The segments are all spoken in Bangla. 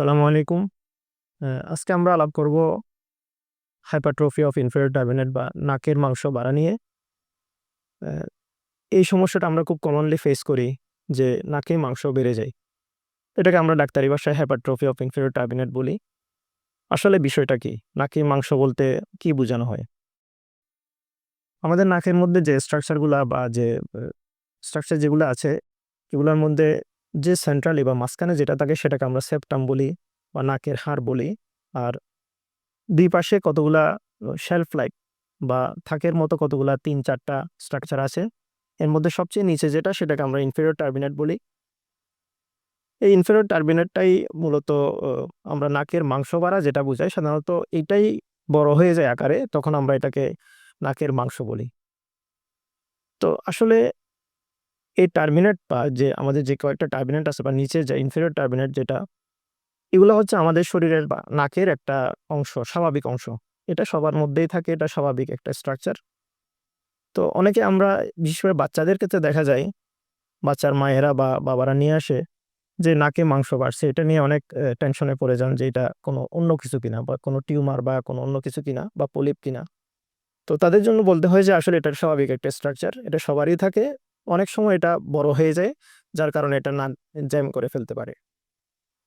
আসসালামু আলাইকুম। আজকে আমরা আলাপ করব হাইপারট্রফি অফ ইনফেরিয়র টার্বিনেট বা নাকের মাংস বাড়া নিয়ে। এই সমস্যাটা আমরা খুব কমনলি ফেস করি যে নাকে মাংস বেড়ে যায়। এটাকে আমরা ডাক্তারি ভাষায় হাইপারট্রফি অফ ইনফেরিয়র টার্বিনেট বলি। আসলে বিষয়টা কি? নাকে মাংস বলতে কি বোঝানো হয়? আমাদের নাকের মধ্যে যে স্ট্রাকচারগুলা বা যে স্ট্রাকচার যেগুলো আছে, এগুলোর মধ্যে যে সেন্ট্রালি বা মাঝখানে যেটা থাকে সেটাকে আমরা সেপ্টাম বলি বা নাকের হাড় বলি। আর দুই পাশে কতগুলা শেলফ লাইক বা থাকের মতো কতগুলা তিন চারটা স্ট্রাকচার আছে। এর মধ্যে সবচেয়ে নিচে যেটা সেটাকে আমরা ইনফেরিয়র টার্বিনেট বলি। এই ইনফেরিয়র টার্বিনেটটাই মূলত আমরা নাকের মাংস বাড়া যেটা বোঝাই, সাধারণত এটাই বড় হয়ে যায় আকারে, তখন আমরা এটাকে নাকের মাংস বলি। তো আসলে এই টার্মিনেট বা যে আমাদের যে কয়েকটা টার্মিনেট আছে বা নিচে যে ইনফেরিয়র টার্মিনেট যেটা, এগুলো হচ্ছে আমাদের শরীরের বা নাকের একটা অংশ, স্বাভাবিক অংশ। এটা সবার মধ্যেই থাকে, এটা স্বাভাবিক একটা স্ট্রাকচার তো অনেকে আমরা, বিশেষ করে বাচ্চাদের ক্ষেত্রে দেখা যায়, বাচ্চার মায়েরা বা বাবারা নিয়ে আসে যে নাকে মাংস বাড়ছে, এটা নিয়ে অনেক টেনশনে পড়ে যান যে এটা কোনো অন্য কিছু কিনা বা কোনো টিউমার বা কোনো অন্য কিছু কিনা বা পলিপ কিনা। তো তাদের জন্য বলতে হয় যে আসলে এটা স্বাভাবিক একটা স্ট্রাকচার এটা সবারই থাকে। অনেক সময় এটা বড় হয়ে যায়, যার কারণে এটা না জ্যাম করে ফেলতে পারে।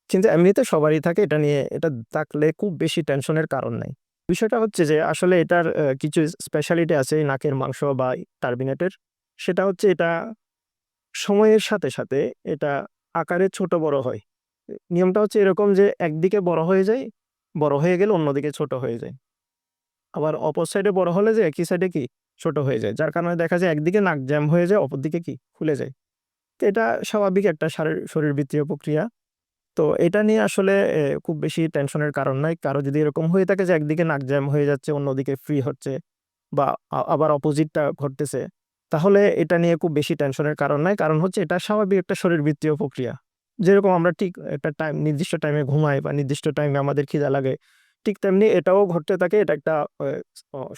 কিন্তু এমনিতে সবারই থাকে, এটা নিয়ে এটা থাকলে খুব বেশি টেনশনের কারণ নাই। বিষয়টা হচ্ছে যে, আসলে এটার কিছু স্পেশালিটি আছে নাকের মাংস বা টার্বিনেটের সেটা হচ্ছে এটা সময়ের সাথে সাথে এটা আকারে ছোট বড় হয়। নিয়মটা হচ্ছে এরকম যে, একদিকে বড় হয়ে যায়, বড় হয়ে গেলে অন্যদিকে ছোট হয়ে যায়। আবার অপর সাইডে বড় হলে যে, একই সাইডে কি? ছোট হয়ে যায়। যার কারণে দেখা যায় একদিকে নাক জ্যাম হয়ে যায়, অপরদিকে কি? খুলে যায়। তো এটা স্বাভাবিক একটা শারীর- শরীরবৃত্তীয় প্রক্রিয়া। তো এটা নিয়ে আসলে খুব বেশি টেনশনের কারণ নাই। কারও যদি এরকম হয়ে থাকে যে একদিকে নাক জ্যাম হয়ে যাচ্ছে, অন্যদিকে ফ্রি হচ্ছে বা আবার অপোজিটটা ঘটতেছে, তাহলে এটা নিয়ে খুব বেশি টেনশনের কারণ নাই। কারণ হচ্ছে এটা স্বাভাবিক একটা শরীরবৃত্তীয় প্রক্রিয়া। যেরকম আমরা ঠিক একটা টাইম নির্দিষ্ট টাইমে ঘুমাই বা নির্দিষ্ট টাইমে আমাদের খিদা লাগে ঠিক তেমনি এটাও ঘটতে থাকে, এটা একটা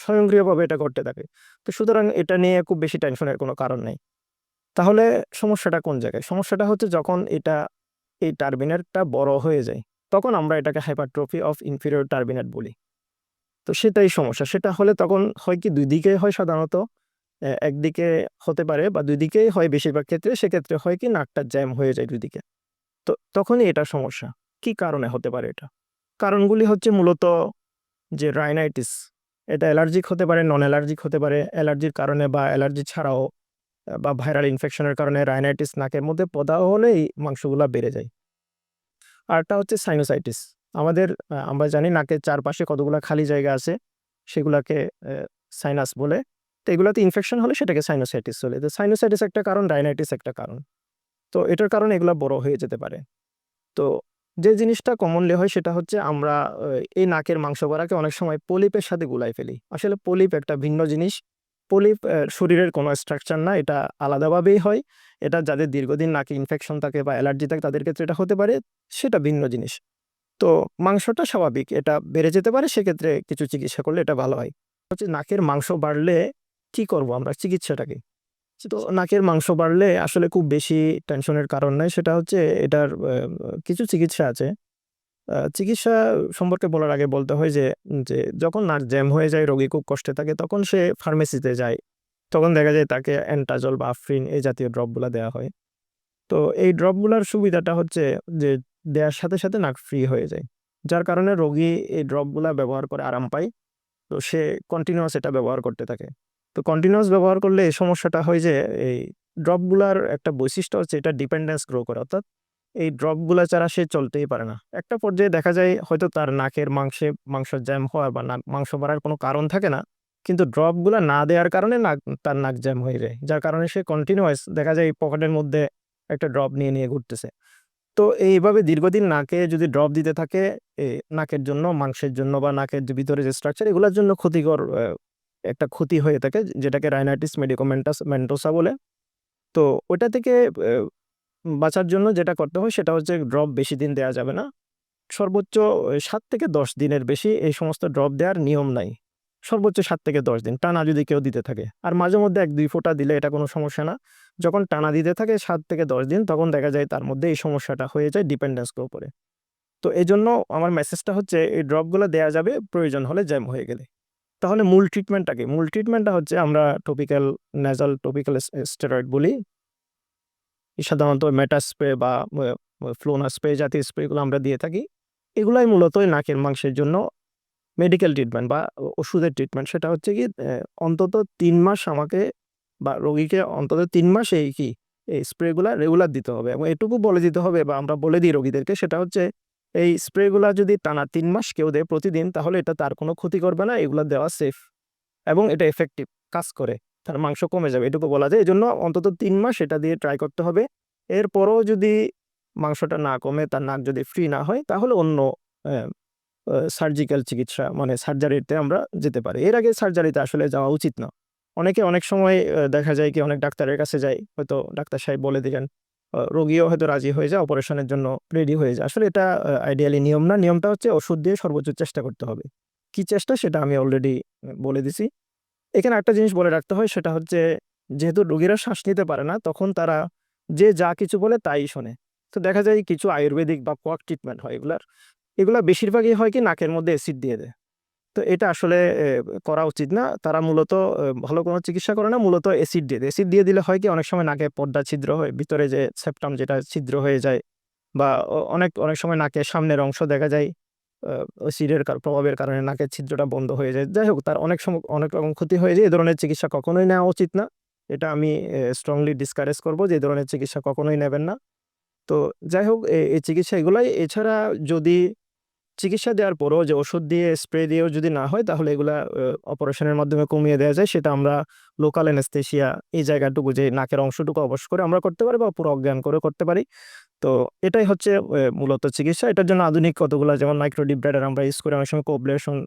স্বয়ংক্রিয়ভাবে এটা ঘটতে থাকে। তো সুতরাং এটা নিয়ে খুব বেশি টেনশনের কোনো কারণ নেই। তাহলে সমস্যাটা কোন জায়গায়? সমস্যাটা হচ্ছে যখন এটা, এই টার্বিনেটটা বড় হয়ে যায়, তখন আমরা এটাকে হাইপারট্রফি অফ ইনফিরিয়র টার্বিনেট বলি। তো সেটাই সমস্যা। সেটা হলে তখন হয় কি, দুই দিকে হয় সাধারণত একদিকে হতে পারে বা দুই দিকেই হয় বেশিরভাগ ক্ষেত্রে, সেক্ষেত্রে হয় কি, নাকটা জ্যাম হয়ে যায় দুই দিকে। তো তখনই এটা সমস্যা। কি কারণে হতে পারে এটা? কারণগুলি হচ্ছে মূলত যে রাইনাইটিস এটা অ্যালার্জিক হতে পারে নন অ্যালার্জিক হতে পারে অ্যালার্জির কারণে বা অ্যালার্জি ছাড়াও, বা ভাইরাল ইনফেকশনের কারণে রাইনাইটিস নাকের মধ্যে প্রদাহ হলেই মাংসগুলা বেড়ে যায়। আরটা হচ্ছে সাইনোসাইটিস আমাদের আমরা জানি নাকের চারপাশে কতগুলো খালি জায়গা আছে, সেগুলাকে সাইনাস বলে। তো এগুলোতে ইনফেকশন হলে সেটাকে সাইনোসাইটিস বলে। তো সাইনোসাইটিস একটা কারণ রাইনাইটিস একটা কারণ। তো এটার কারণে এগুলো বড় হয়ে যেতে পারে। তো যে জিনিসটা কমনলি হয় সেটা হচ্ছে আমরা এই নাকের মাংস বাড়াকে অনেক সময় পলিপের সাথে গুলাই ফেলি। আসলে পলিপ একটা ভিন্ন জিনিস। পলিপ শরীরের কোনো স্ট্রাকচার না, এটা আলাদাভাবেই হয়। এটা যাদের দীর্ঘদিন নাকে ইনফেকশন থাকে বা অ্যালার্জি থাকে, তাদের ক্ষেত্রে এটা হতে পারে, সেটা ভিন্ন জিনিস। তো মাংসটা স্বাভাবিক, এটা বেড়ে যেতে পারে, সেক্ষেত্রে কিছু চিকিৎসা করলে এটা ভালো হয়। হচ্ছে নাকের মাংস বাড়লে কি করব আমরা? চিকিৎসাটাকে। তো নাকের মাংস বাড়লে আসলে খুব বেশি টেনশনের কারণ নাই। সেটা হচ্ছে এটার কিছু চিকিৎসা আছে। চিকিৎসা সম্পর্কে বলার আগে বলতে হয় যে যে যখন নাক জ্যাম হয়ে যায়, রোগী খুব কষ্টে থাকে, তখন সে ফার্মেসিতে যায়। তখন দেখা যায় তাকে অ্যান্টাজল বা আফ্রিন এই জাতীয় ড্রপগুলো দেওয়া হয়। তো এই ড্রপগুলোর সুবিধাটা হচ্ছে যে দেওয়ার সাথে সাথে নাক ফ্রি হয়ে যায়। যার কারণে রোগী এই ড্রপগুলা ব্যবহার করে আরাম পায়। তো সে কন্টিনিউয়াস এটা ব্যবহার করতে থাকে। তো কন্টিনিউয়াস ব্যবহার করলে এই সমস্যাটা হয় যে, এই ড্রপগুলার একটা বৈশিষ্ট্য হচ্ছে এটা ডিপেন্ডেন্স গ্রো করে। অর্থাৎ এই ড্রপগুলা ছাড়া সে চলতেই পারে না। একটা পর্যায়ে দেখা যায় হয়তো তার নাকের মাংসে মাংস জ্যাম হওয়ার বা মাংস বাড়ার কোনো কারণ থাকে না, কিন্তু ড্রপগুলো না দেওয়ার কারণে নাক, তার নাক জ্যাম হয়ে যায়, যার কারণে সে কন্টিনিউয়াস দেখা যায় পকেটের মধ্যে একটা ড্রপ নিয়ে নিয়ে ঘুরতেছে। তো এইভাবে দীর্ঘদিন নাকে যদি ড্রপ দিতে থাকে নাকের জন্য, মাংসের জন্য বা নাকের ভিতরে যে স্ট্রাকচার এগুলোর জন্য ক্ষতিকর একটা ক্ষতি হয়ে থাকে, যেটাকে রাইনাইটিস মেডিকোমেন্টাস মেন্টোসা বলে। তো ওটা থেকে বাঁচার জন্য যেটা করতে হয়, সেটা হচ্ছে ড্রপ বেশি দিন দেওয়া যাবে না। সর্বোচ্চ সাত থেকে দশ দিনের বেশি এই সমস্ত ড্রপ দেওয়ার নিয়ম নাই। সর্বোচ্চ সাত থেকে দশ দিন, টানা যদি কেউ দিতে থাকে। আর মাঝে মধ্যে এক, দুই ফোঁটা দিলে এটা কোনো সমস্যা না। যখন টানা দিতে থাকে সাত থেকে দশ দিন, তখন দেখা যায় তার মধ্যে এই সমস্যাটা হয়ে যায় ডিপেন্ডেন্সকে উপরে। তো এই জন্য আমার মেসেজটা হচ্ছে, এই ড্রপগুলো দেয়া যাবে, প্রয়োজন হলে জ্যাম হয়ে গেলে। তাহলে মূল ট্রিটমেন্টটা কি? মূল ট্রিটমেন্টটা হচ্ছে আমরা টপিক্যাল নেজাল টপিক্যাল স্টেরয়েড বলি। সাধারণত মেটা স্প্রে বা ফ্লোনা স্প্রে জাতীয় স্প্রেগুলো আমরা দিয়ে থাকি। এগুলাই মূলত নাকের মাংসের জন্য মেডিকেল ট্রিটমেন্ট বা ওষুধের ট্রিটমেন্ট সেটা হচ্ছে কি অন্তত তিন মাস আমাকে বা রোগীকে অন্তত তিন মাস এই কি, এই স্প্রেগুলো রেগুলার দিতে হবে এবং এটুকু বলে দিতে হবে বা আমরা বলে দিই রোগীদেরকে। সেটা হচ্ছে এই স্প্রেগুলা যদি টানা তিন মাস কেউ দেয় প্রতিদিন, তাহলে এটা তার কোনো ক্ষতি করবে না, এগুলা দেওয়া সেফ এবং এটা এফেক্টিভ কাজ করে, তার মাংস কমে যাবে, এটুকু বলা যায়। এই জন্য অন্তত তিন মাস এটা দিয়ে ট্রাই করতে হবে। এরপরও যদি মাংসটা না কমে, তার নাক যদি ফ্রি না হয়, তাহলে অন্য সার্জিক্যাল চিকিৎসা মানে সার্জারিতে আমরা যেতে পারি। এর আগে সার্জারিতে আসলে যাওয়া উচিত না। অনেকে অনেক সময় দেখা যায় কি অনেক ডাক্তারের কাছে যায়, হয়তো ডাক্তার সাহেব বলে দিলেন রোগীও হয়তো রাজি হয়ে যায় অপারেশনের জন্য রেডি হয়ে যায়। আসলে এটা আইডিয়ালি নিয়ম না। নিয়মটা হচ্ছে ওষুধ দিয়ে সর্বোচ্চ চেষ্টা করতে হবে। কি চেষ্টা সেটা আমি অলরেডি বলে দিছি। এখানে একটা জিনিস বলে রাখতে হয়, সেটা হচ্ছে যেহেতু রোগীরা শ্বাস নিতে পারে না, তখন তারা যে যা কিছু বলে তাই শোনে। তো দেখা যায় কিছু আয়ুর্বেদিক বা কোয়াক ট্রিটমেন্ট হয় এগুলার। এগুলা বেশিরভাগই হয় কি, নাকের মধ্যে অ্যাসিড দিয়ে দেয়। তো এটা আসলে করা উচিত না। তারা মূলত ভালো কোনো চিকিৎসা করে না, মূলত অ্যাসিড দিয়ে অ্যাসিড দিয়ে দিলে হয় কি, অনেক সময় নাকে পর্দা ছিদ্র হয়, ভিতরে যে সেপ্টাম যেটা ছিদ্র হয়ে যায় বা অনেক অনেক সময় নাকের সামনের অংশ দেখা যায় অ্যাসিডের প্রভাবের কারণে নাকের ছিদ্রটা বন্ধ হয়ে যায়। যাই হোক, তার অনেক সময়, অনেক রকম ক্ষতি হয়ে যায়। এ ধরনের চিকিৎসা কখনোই নেওয়া উচিত না। এটা আমি স্ট্রংলি ডিসকারেজ করব যে ধরনের চিকিৎসা কখনোই নেবেন না। তো যাই হোক এই চিকিৎসা এগুলাই। এছাড়া যদি চিকিৎসা দেওয়ার পরেও যে ওষুধ দিয়ে স্প্রে দিয়েও যদি না হয়, তাহলে এগুলা অপারেশনের মাধ্যমে কমিয়ে দেওয়া যায়। সেটা আমরা লোকাল এনেস্থেশিয়া এই জায়গাটুকু, যে নাকের অংশটুকু অবশ্য করে আমরা করতে পারি বা পুরো অজ্ঞান করে করতে পারি। তো এটাই হচ্ছে মূলত চিকিৎসা। এটার জন্য আধুনিক কতগুলো, যেমন মাইক্রোডিপ ব্রাইডার আমরা ইউজ করে, অনেক সময় কোবলেশন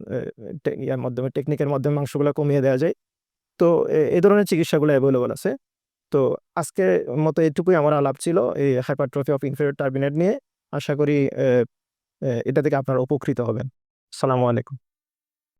ইয়ার মাধ্যমে টেকনিকের মাধ্যমে মাংসগুলো কমিয়ে দেওয়া যায়। তো এই ধরনের চিকিৎসাগুলো অ্যাভেলেবল আছে। তো আজকে মতো এটুকুই আমার আলাপ ছিল, এই হাইপারট্রফি অফ ইনফেরিয়র টার্বিনেট নিয়ে। আশা করি এটা থেকে আপনারা উপকৃত হবেন। সালামু আলাইকুম।